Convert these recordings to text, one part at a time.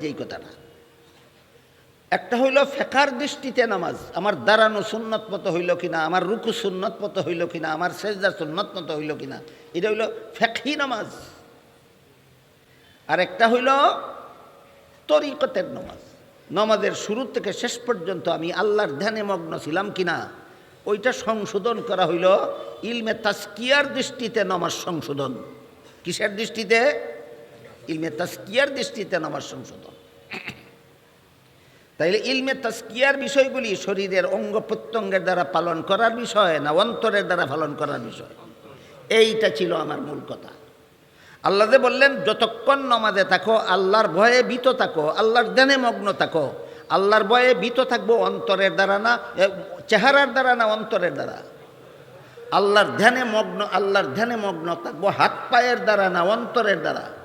এই কথাটা। একটা হইল ফেকার দৃষ্টিতে নামাজ, আমার দাঁড়ানো সুন্নত মতো হইল কিনা, আমার রুকু সুন্নত মতো হইল কিনা, আমার সেজদা সুন্নত মতো হইল কিনা, এটা হইল ফেকি নামাজ। আর একটা হইল তরিকতের নামাজ। নমাজের শুরু থেকে শেষ পর্যন্ত আমি আল্লাহর ধ্যানে মগ্ন ছিলাম কিনা, ওইটা সংশোধন করা হইল ইলমে তাস্কিয়ার দৃষ্টিতে নমাজ সংশোধন। কিসের দৃষ্টিতে? ইলমে তাস্কিয়ার দৃষ্টিতে নামাজ সংশোধন। তাইলে ইলমে তাস্কিয়ার বিষয়গুলি শরীরের অঙ্গ প্রত্যঙ্গের দ্বারা পালন করার বিষয় না অন্তরের দ্বারা পালন করার বিষয়? এইটা ছিল আমার মূল কথা। আল্লাহ বললেন, যতক্ষণ নমাজে থাকো, আল্লাহর ভয়ে ভীত থাকো, আল্লাহর ধ্যানে মগ্ন থাকো, আল্লাহর ভয়ে ভীত থাকব অন্তরের দ্বারা না চেহারার দ্বারা না অন্তরের দ্বারা? আল্লাহর ধ্যানে মগ্ন, আল্লাহর ধ্যানে মগ্ন থাকব হাত পায়ের দ্বারা না অন্তরের দ্বারা?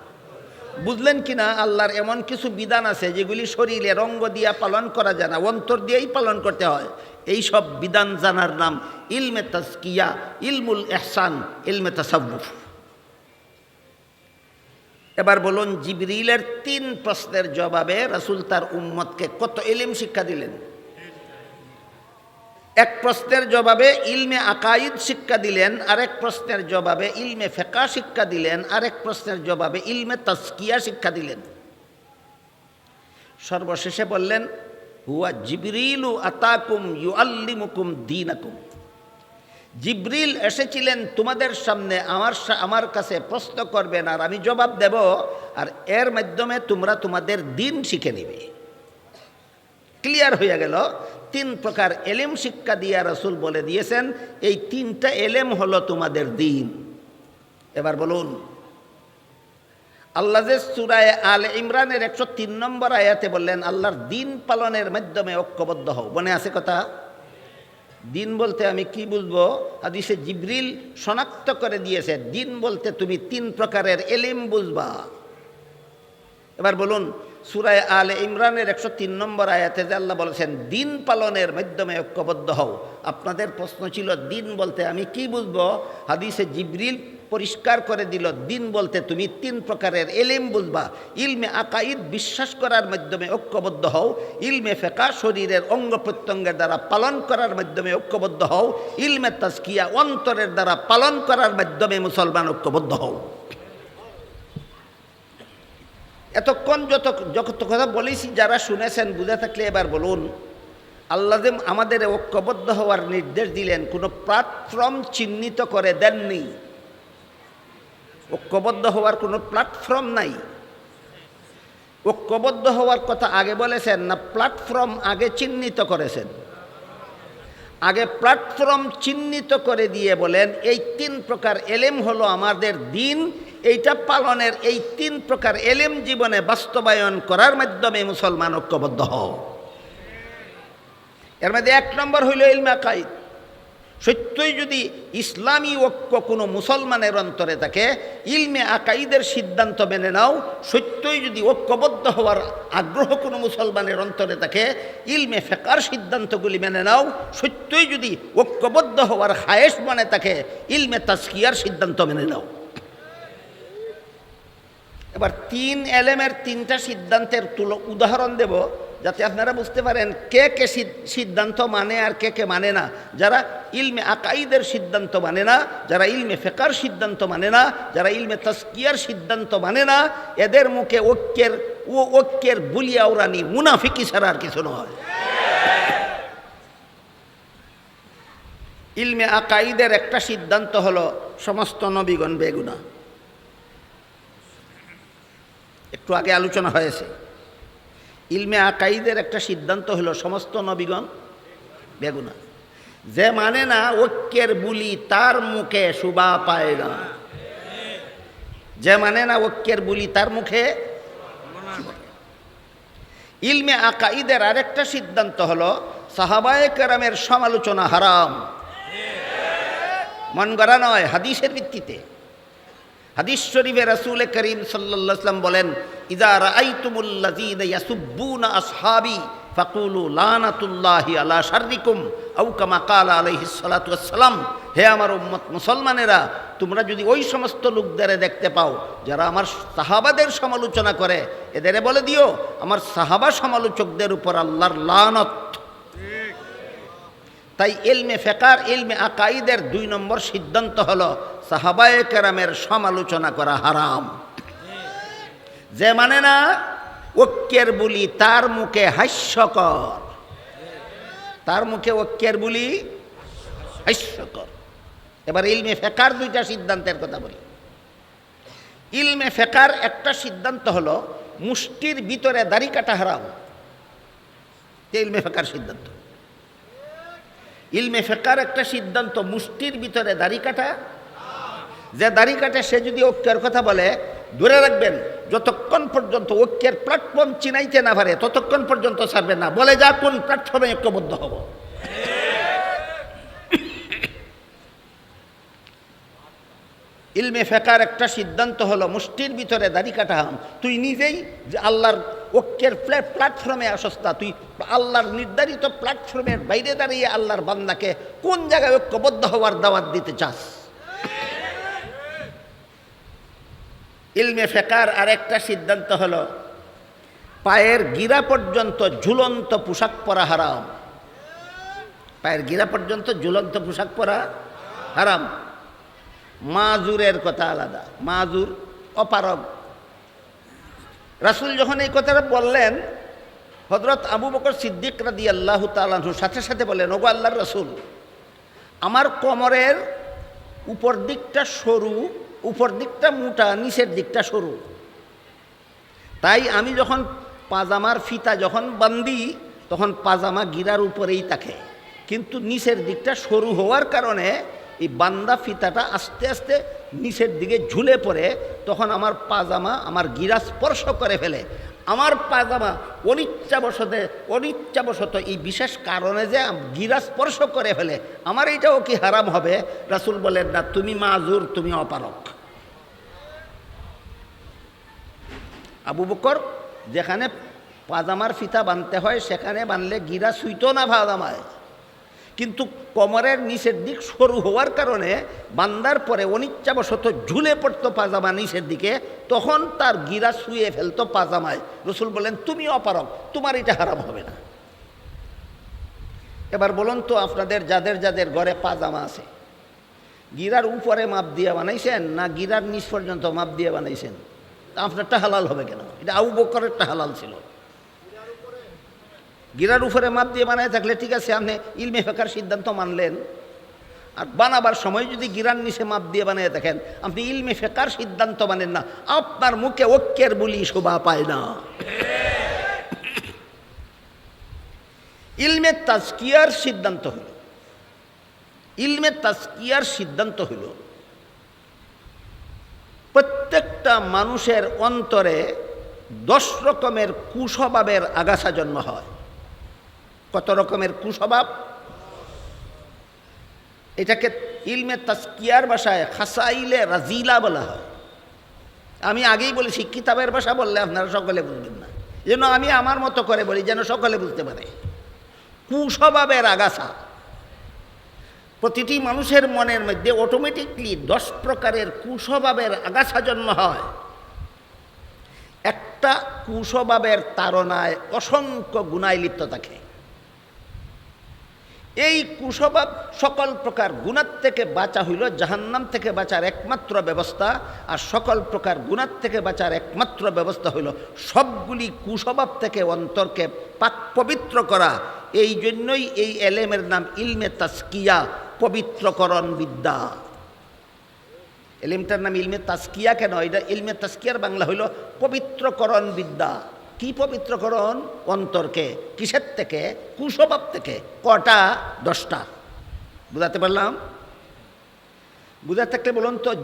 বুঝলেন কি না, আল্লাহর এমন কিছু বিধান আছে যেগুলি শরীরের অঙ্গ দিয়া পালন করা যায় না, অন্তর দিয়েই পালন করতে হয়। এই সব বিধান জানার নাম ইলমে তাস্কিয়া ইলমুল এহসান ইলমে তাসাউফ। এবার বলুন, জিবরিলের তিন প্রশ্নের জবাবে রাসূল তার উম্মতকে কত ইলিম শিক্ষা দিলেন? এক প্রশ্নের জবাবে ইলমে আকাইদ শিক্ষা দিলেন, আরেক প্রশ্নের জবাবে ইলমে ফেকা শিক্ষা দিলেন, আরেক প্রশ্নের জবাবে ইলমে তাস্কিয়া শিক্ষা দিলেন। সর্বশেষে বললেন, হুয়া জিবরিলু আতাকুম ইউ আল্লিমুকুম দিনাকুম। জিব্রিল এসেছিলেন তোমাদের সামনে, আমার আমার কাছে প্রশ্ন করবেন আর আমি জবাব দেব, আর এর মাধ্যমে তোমরা তোমাদের দিন শিখে নিবে। ক্লিয়ার হয়ে গেল, তিন প্রকার এলেম শিক্ষা দিয়া রসুল বলে দিয়েছেন, এই তিনটা এলেম হলো তোমাদের দিন। এবার বলুন, আল্লাহ সুরায় আল ইমরানের একশো তিন নম্বর আয়াতে বললেন, আল্লাহর দিন পালনের মাধ্যমে ঐক্যবদ্ধ হও। মনে আছে কথা? দিন বলতে আমি কি বুঝব? হাদিসে জিব্রিল শনাক্ত করে দিয়েছে, দিন বলতে তুমি তিন প্রকারের এলিম বুঝবা। এবার বলুন সুরায় আলে ইমরানের একশো তিন নম্বর আয়াতে যে আল্লাহ বলেছেন, দিন পালনের মাধ্যমে ঐক্যবদ্ধ হও। আপনাদের প্রশ্ন ছিল, দিন বলতে আমি কি বুঝব? হাদিসে জিবরিল পরিষ্কার করে দিল, দিন বলতে তুমি তিন প্রকারের এলিম বুঝবা। ইলমে আকাইদ বিশ্বাস করার মাধ্যমে ঐক্যবদ্ধ হও। ইলমে ফেকা শরীরের অঙ্গ প্রত্যঙ্গের দ্বারা পালন করার মাধ্যমে ঐক্যবদ্ধ হও। ইলমে তাস্কিয়া অন্তরের দ্বারা পালন করার মাধ্যমে মুসলমান ঐক্যবদ্ধ হও। এতক্ষণ যত যত কথা বলেছি যারা শুনেছেন, বুঝে থাকলে এবার বলুন, আল্লাহ আমাদের ঐক্যবদ্ধ হওয়ার নির্দেশ দিলেন, কোনো প্ল্যাটফর্ম চিহ্নিত করে দেননি। ঐক্যবদ্ধ হওয়ার কোনো প্ল্যাটফর্ম নাই। ঐক্যবদ্ধ হওয়ার কথা আগে বলেছেন না প্ল্যাটফর্ম আগে চিহ্নিত করেছেন? আগে প্ল্যাটফর্ম চিহ্নিত করে দিয়ে বলেন, এই তিন প্রকার এলেম হলো আমাদের দিন এইটা পালনের এই তিন প্রকার এলেম জীবনে বাস্তবায়ন করার মাধ্যমে মুসলমান ঐক্যবদ্ধ হও। এর মধ্যে এক নম্বর হইল ইলমা কাইদ সত্যই যদি ইসলামী ঐক্য কোনো মুসলমানের অন্তরে থাকে, ইলমে আকাইদের সিদ্ধান্ত মেনে নাও। সত্যই যদি ঐক্যবদ্ধ হওয়ার আগ্রহ কোনো মুসলমানের অন্তরে থাকে, ইলমে ফেকার সিদ্ধান্তগুলি মেনে নাও। সত্যই যদি ঐক্যবদ্ধ হওয়ার হায়েস মনে থাকে, ইলমে তাস্কিয়ার সিদ্ধান্ত মেনে নাও। এবার তিন এলেমের তিনটা সিদ্ধান্তের তুল, উদাহরণ দেব, যাতে আপনারা বুঝতে পারেন কে কে সিদ্ধান্ত মানে আর কে কে মানে না। যারা ইলমে আকাইদের সিদ্ধান্ত মানে না, যারা ইলমে ফেকার সিদ্ধান্ত মানে না, যারা ইলমে তস্কিয়ার সিদ্ধান্ত মানে না, এদের মুখে ঐক্যের, ও ঐক্যের বুলিয়া উড়ানি মুনাফিকি ছাড়া আর কিছু নয়। ইলমে আকাইদের একটা সিদ্ধান্ত হলো, সমস্ত নবীগণ বেগুনা একটু আগে আলোচনা হয়েছে। ইলমে আকাইদের একটা সিদ্ধান্ত হলো, সমস্ত নবীগণ বেগুনা। যে মানে না, ঐক্যের বুলি তার মুখে শুভা পায় না। যে মানে না, ঐক্যের বুলি তার মুখে ইলমে আকাইদের আরেকটা সিদ্ধান্ত হলো, সাহাবায়ে কেরামের সমালোচনা হারাম। মন গড়া নয়, হাদিসের ভিত্তিতে। হাদিস শরীফে রাসূল করিম সাল্লাম বলেন ইদা ইয়াসুব্বুনা আসহাবি ফাকুলু লানাতুল্লাহি আলা শাররিকুম আউ কামা কালা আলাইহিস সালাতু হে আমার উম্মত মুসলমানেরা, তোমরা যদি ওই সমস্ত লোকদের দেখতে পাও, যারা আমার সাহাবাদের সমালোচনা করে, এদের বলে দিও, আমার সাহাবা সমালোচকদের উপর আল্লাহর লানত। তাই এলমে ফেকার এলমে আকাইদের দুই নম্বর সিদ্ধান্ত হলো সাহাবায়ে কেরামের সমালোচনা করা হারাম। যে মানে না, ঐক্যের বুলি তার মুখে হাস্যকর। তার মুখে ঐক্যের বুলি হাস্যকর। এবার ইলমে ফেকার দুইটা সিদ্ধান্তের কথা বলি। ইলমে ফেকার একটা সিদ্ধান্ত হলো, মুষ্টির ভিতরে দাড়ি কাটা হারাম। ইলমে ফেকার সিদ্ধান্ত। ইলমে ফেকার একটা সিদ্ধান্ত, মুষ্টির ভিতরে দাড়ি কাটা যে দাড়ি কাটে, সে যদি ঐক্যের কথা বলে, ধরে রাখবেন, যতক্ষণ পর্যন্ত ঐক্যের প্ল্যাটফর্ম চিনাইতে না পারে, ততক্ষণ পর্যন্ত ছাড়বেন না। বলে যা কোন প্ল্যাটফর্মে ঐক্যবদ্ধ হব। ইলমে ফেকার একটা সিদ্ধান্ত হলো, মুষ্টির ভিতরে দাড়ি কাটা হাম তুই নিজেই যে আল্লাহর ঐক্যের প্ল্যাটফর্মে আসস্তা তুই আল্লাহর নির্ধারিত প্ল্যাটফর্মের বাইরে দাঁড়িয়ে আল্লাহর বান্দাকে কোন জায়গায় ঐক্যবদ্ধ হওয়ার দাওয়াত দিতে চাস? ইলমে ফেকার আরেকটা সিদ্ধান্ত হলো, পায়ের গিরা পর্যন্ত ঝুলন্ত পোশাক পরা হারাম। পায়ের গিরা পর্যন্ত ঝুলন্ত পোশাক পরা হারাম। মাজুরের কথা আলাদা, মাজুর অপারগ। রাসুল যখন এই কথাটা বললেন হজরত আবু বকর সিদ্দিক রাদি আল্লাহ তালাহুর সাথে সাথে বললেন, ওগো আল্লাহর রাসুল, আমার কোমরের উপর দিকটা সরু উপর দিকটা মোটা, নিচের দিকটা সরু। তাই আমি যখন পাজামার ফিতা যখন বান্দি, তখন পাজামা গিরার উপরেই থাকে। কিন্তু নিচের দিকটা সরু হওয়ার কারণে এই বান্দা ফিতাটা আস্তে আস্তে নিচের দিকে ঝুলে পড়ে, তখন আমার পাজামা আমার গিরা স্পর্শ করে ফেলে। আমার পাজামা অনিচ্ছাবশতে, অনিচ্ছাবশত এই বিশেষ কারণে যে গিরা স্পর্শ করে ফেলে, আমার এইটাও কি হারাম হবে? রাসুল বলেন, না, তুমি মাজুর, তুমি অপারক। আবু বকর, যেখানে পাজামার ফিতা বানতে হয়, সেখানে বানলে গিরা সুইতো না পাজামায়। কিন্তু কোমরের নিচের দিক সরু হওয়ার কারণে বান্দার পরে অনিচ্ছাবশত ঝুলে পড়তো পাজামা নিচের দিকে, তখন তার গিরা শুয়ে ফেলতো পাজামায়। রসুল বলেন তুমি অপারক তোমার এটা হারাম হবে না। এবার বলুন তো, আপনাদের যাদের যাদের ঘরে পাজামা আছে, গিরার উপরে মাপ দিয়ে বানাইছেন না গিরার নিচ পর্যন্ত মাপ দিয়ে বানাইছেন? তা আপনারটা হালাল হবে কেন? এটা আউ বকরেরটা হালাল ছিল। গিরার উপরে মাপ দিয়ে বানায় থাকলে ঠিক আছে, আপনি ইলমে ফেকার সিদ্ধান্ত মানলেন। আর বানাবার সময় যদি গিরার নিচে মাপ দিয়ে বানিয়ে থাকেন, আপনি ইলমে ফেকার সিদ্ধান্ত মানেন না। আপনার মুখে ঐক্যের বলি শোভা পায় না। ইলমে তাজকিয়ার সিদ্ধান্ত হইল ইলমে তাজকিয়ার সিদ্ধান্ত হইল প্রত্যেকটা মানুষের অন্তরে দশ রকমের কুস্বভাবের আগাছা জন্ম হয়। কত রকমের কুস্বভাব? এটাকে ইলমে তাস্কিয়ার ভাষায় খাসাইলে রাজিলা বলা হয়। আমি আগেই বলেছি, কিতাবের ভাষা বললে আপনারা সকলে বুঝবেন না। যেন আমি আমার মতো করে বলি যেন সকলে বুঝতে পারে। কুস্বভাবের আগাছা। প্রতিটি মানুষের মনের মধ্যে অটোমেটিকলি দশ প্রকারের কুস্বভাবের আগাছা জন্ম হয়। একটা কুস্বভাবের তাড়নায় অসংখ্য গুণায় লিপ্ত থাকে। এই কুস্বভাব সকল প্রকার গুণার থেকে বাঁচা হইল, জাহান্নাম থেকে বাঁচার একমাত্র ব্যবস্থা, আর সকল প্রকার গুণার থেকে বাঁচার একমাত্র ব্যবস্থা হইল সবগুলি কুস্বভাব থেকে অন্তরকে পাক পবিত্র করা। এই জন্যই এই এলেমের নাম ইলমে তাস্কিয়া। পবিত্রকরণ বিদ্যা। এলিমটার নাম ইলমে তাস্কিয়া কেন? এটা ইলমে তাস্কিয়ার বাংলা হইল পবিত্রকরণ বিদ্যা। কি পবিত্রকরণ? অন্তরকে, কিসের থেকে? কুস্বভাব থেকে। কটা? দশটা। বুঝাতে পারলাম? বুঝাতে থাকলে বলুন তো,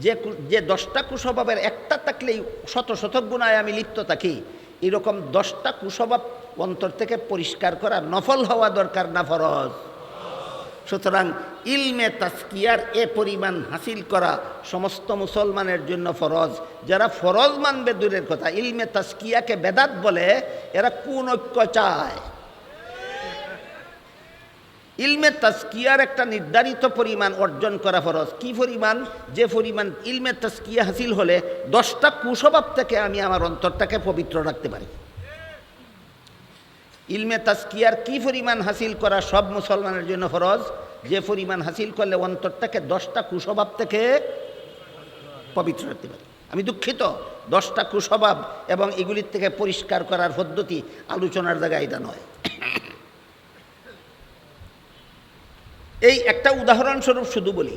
যে যে দশটা কুস্বভাবের একটা থাকলেই শত শত গুণায় আমি লিপ্ত থাকি। এরকম দশটা কুস্বভাব অন্তর থেকে পরিষ্কার করা নফল হওয়া দরকার না ফরজ। সুতরাং ইলমে তাস্কিয়ার এ পরিমাণ হাসিল করা সমস্ত মুসলমানের জন্য ফরজ। যারা ফরজ মানবে দূরের কথা, ইলমে তাস্কিয়াকে বেদাত বলে, এরা কোন ঐক্য চায়? ইলমে তাস্কিয়ার একটা নির্ধারিত পরিমাণ অর্জন করা ফরজ। কি পরিমাণ? যে পরিমাণ ইলমে তাস্কিয়া হাসিল হলে দশটা কুসভাব থেকে আমি আমার অন্তরটাকে পবিত্র রাখতে পারি। ইলমে তাস্কিয়ার কি পরিমাণ হাসিল করা সব মুসলমানের জন্য ফরজ? যে পরিমাণ হাসিল করলে অন্তরটাকে দশটা কুস্বভাব থেকে পবিত্র রাখতে পারি। আমি দুঃখিত, দশটা কুস্বভাব এবং এগুলির থেকে পরিষ্কার করার পদ্ধতি আলোচনার জায়গায় এটা নয়। এই একটা উদাহরণস্বরূপ শুধু বলি,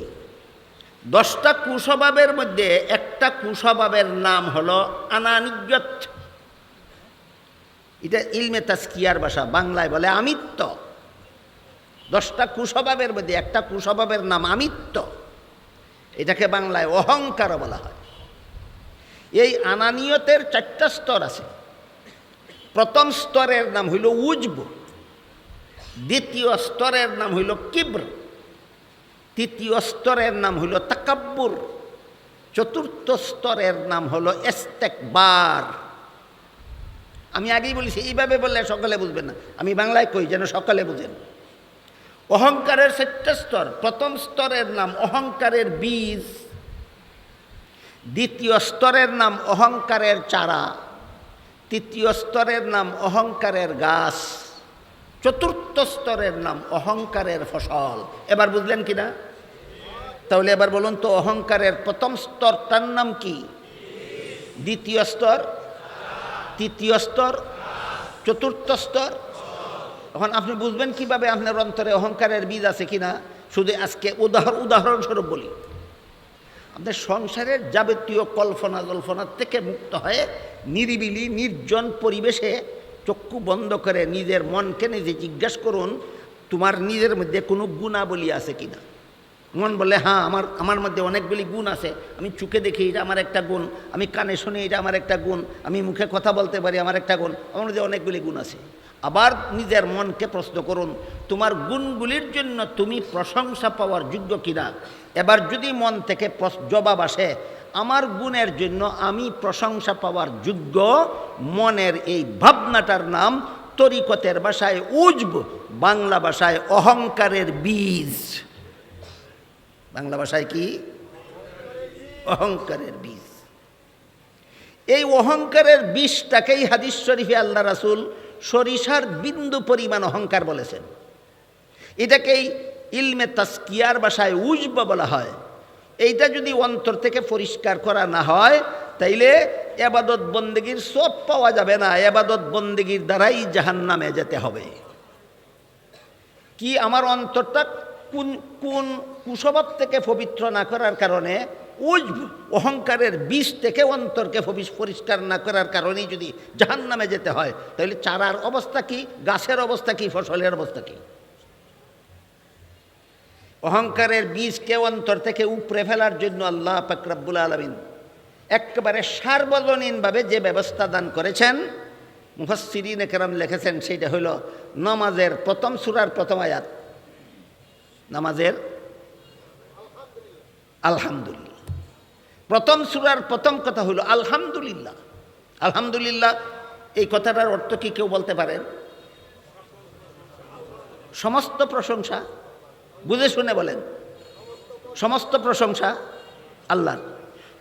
দশটা কুস্বভাবের মধ্যে একটা কুস্বভাবের নাম হলো আনানিজ্জত এটা ইলমে তাস্কিয়ার ভাষা, বাংলায় বলে আমিত্ব। দশটা কুস্বভাবের মধ্যে একটা কুস্বভাবের নাম আমিত্ব। এটাকে বাংলায় অহংকার বলা হয়। এই আনানিয়তের চারটা স্তর আছে। প্রথম স্তরের নাম হইল উজব, দ্বিতীয় স্তরের নাম হইল কিব্র, তৃতীয় স্তরের নাম হইল তাকাব্বুর, চতুর্থ স্তরের নাম হলো এস্তেকবার আমি আগেই বলেছি, এইভাবে বললে সকলে বুঝবেন না। আমি বাংলায় কই যেন সকলে বুঝেন। অহংকারের চারটা স্তর প্রথম স্তরের নাম অহংকারের বীজ। দ্বিতীয় স্তরের নাম অহংকারের চারা। তৃতীয় স্তরের নাম অহংকারের গাছ। চতুর্থ স্তরের নাম অহংকারের ফসল। এবার বুঝলেন কি না? তাহলে এবার বলুন তো, অহংকারের প্রথম স্তরটার নাম কি? দ্বিতীয় স্তর তৃতীয় স্তর, চতুর্থ স্তর। এখন আপনি বুঝবেন কীভাবে আপনার অন্তরে অহংকারের বীজ আছে কিনা? শুধু আজকে উদাহরণ, উদাহরণস্বরূপ বলি। আপনার সংসারের যাবতীয় কল্পনা জল্পনার থেকে মুক্ত হয়ে নিরিবিলি, নির্জন পরিবেশে চক্ষু বন্ধ করে নিজের মনকে নিজে জিজ্ঞাসা করুন, তোমার নিজের মধ্যে কোনো গুণাবলী আছে কিনা? মন বলে হ্যাঁ আমার আমার মধ্যে অনেকগুলি গুণ আছে। আমি চোখে দেখি, এটা আমার একটা গুণ। আমি কানে শুনি, এটা আমার একটা গুণ। আমি মুখে কথা বলতে পারি, আমার একটা গুণ। আমার মধ্যে অনেকগুলি গুণ আছে। আবার নিজের মনকে প্রশ্ন করুন, তোমার গুণগুলির জন্য তুমি প্রশংসা পাওয়ার যোগ্য কিনা? এবার যদি মন থেকে জবাব আসে, আমার গুণের জন্য আমি প্রশংসা পাওয়ার যোগ্য মনের এই ভাবনাটার নাম তরিকতের ভাষায় উজব, বাংলা ভাষায় অহংকারের বীজ। বাংলা ভাষায় কি? অহংকারের বীজ। এই অহংকারের বিষটাকেই হাদিস শরীফে আল্লাহ রাসুল সরিষার বিন্দু পরিমাণ অহংকার বলেছেন। এটাকেই ইলমে তাস্কিয়ার বাসায় উজব বলা হয়। এইটা যদি অন্তর থেকে পরিষ্কার করা না হয়, তাইলে এবাদত বন্দেগীর সব পাওয়া যাবে না। এবাদত বন্দেগীর দ্বারাই জাহান নামে যেতে হবে। কি আমার অন্তরটা? কোন কোন কুস্বভাব থেকে পবিত্র না করার কারণে উজব অহংকারের বিষ থেকে অন্তরকে পরিষ্কার না করার কারণেই যদি জাহান নামে যেতে হয়, তাহলে চারার অবস্থা কি? গাছের অবস্থা কি? ফসলের অবস্থা কি? অহংকারের বীজকে অন্তর থেকে উপড়ে ফেলার জন্য আল্লাহ পাকরাবুল আলমিন একেবারে সার্বজনীনভাবে যে ব্যবস্থা দান করেছেন মুফাসিরিন একরাম লিখেছেন সেইটা হইল নমাজের প্রথম সুরার প্রথম আয়াত। নামাজের আলহামদুলিল্লাহ। প্রথম সুরার প্রথম কথা হলো আলহামদুলিল্লাহ। আলহামদুলিল্লাহ, এই কথাটার অর্থ কি কেউ বলতে পারেন সমস্ত প্রশংসা, বুঝে শুনে বলেন। সমস্ত প্রশংসা আল্লাহর।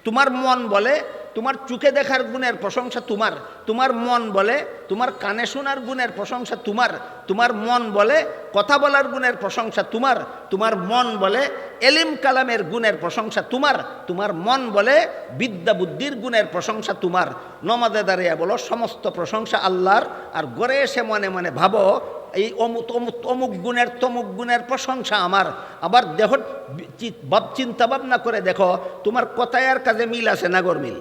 তোমার মন বলে তোমার চোখে দেখার গুণের প্রশংসা তোমার। তোমার মন বলে, তোমার কানে শোনার গুণের প্রশংসা তোমার। তোমার মন বলে, কথা বলার গুণের প্রশংসা তোমার। তোমার মন বলে, এলিম কালামের গুণের প্রশংসা তোমার। তোমার মন বলে, বিদ্যা বুদ্ধির গুণের প্রশংসা তোমার। নমাদে দাঁড়িয়ে বলো, সমস্ত প্রশংসা আল্লাহর। আর গড়ে এসে মনে মনে ভাবো, এই অমুক অমুক অমুক গুণের, তমুক গুণের প্রশংসা আমার। আবার দেহ ভাব, চিন্তা ভাবনা করে দেখো, তোমার কথায় আর কাজে মিল আছে নাগর গরমিল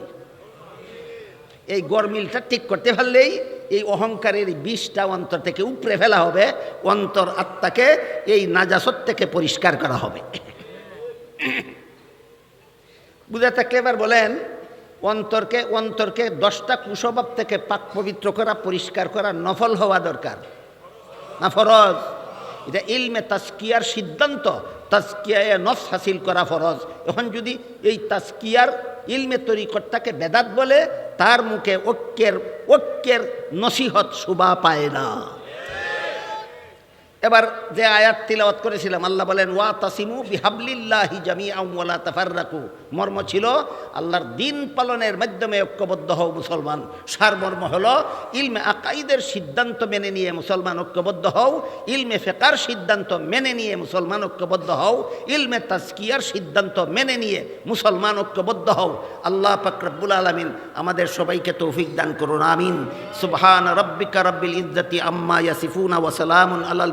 এই গরমিলটা ঠিক করতে পারলেই এই অহংকারের বিষটা অন্তর থেকে উপড়ে ফেলা হবে, অন্তর আত্মাকে এই নাজাসত থেকে পরিষ্কার করা হবে। বুঝে থাকলে এবার বলেন, অন্তরকে অন্তরকে দশটা কুস্বভাব থেকে পাক পবিত্র করা, পরিষ্কার করা নফল হওয়া দরকার। না ফরজ? এটা ইলমে তাস্কিয়ার সিদ্ধান্ত তাস্কিয়ায় নফস হাসিল করা ফরজ। এখন যদি এই তাস্কিয়ার ইলমে তরিকর্তাকে বেদাত বলে তার মুখে ঐক্যের ঐক্যের নসিহত শোভা পায় না। এবার যে আয়াত তিলাওয়াত করেছিলাম, আল্লাহ বলেন, ওয়া তাসিমু বিহাবলিল্লাহি জামিআম ওয়ালা তাফাররাকু। মর্ম ছিল, আল্লাহর দিন পালনের মাধ্যমে ঐক্যবদ্ধ হও মুসলমান। সারমর্ম হলো, ইলমে আকাইদের সিদ্ধান্ত মেনে নিয়ে মুসলমান ঐক্যবদ্ধ হও, ইলমে ফেকার সিদ্ধান্ত মেনে নিয়ে মুসলমান ঐক্যবদ্ধ হও, ইলমে তাজকিয়ার সিদ্ধান্ত মেনে নিয়ে মুসলমান ঐক্যবদ্ধ হও। আল্লাহ পাকরব্বুল আলমিন আমাদের সবাইকে তৌফিক দান করুন, আমিন। সুবহান রব্বিকা রব্বিল ইজ্জতি আম্মা ইয়াসিফুনা ওয়া সালামুন আলাল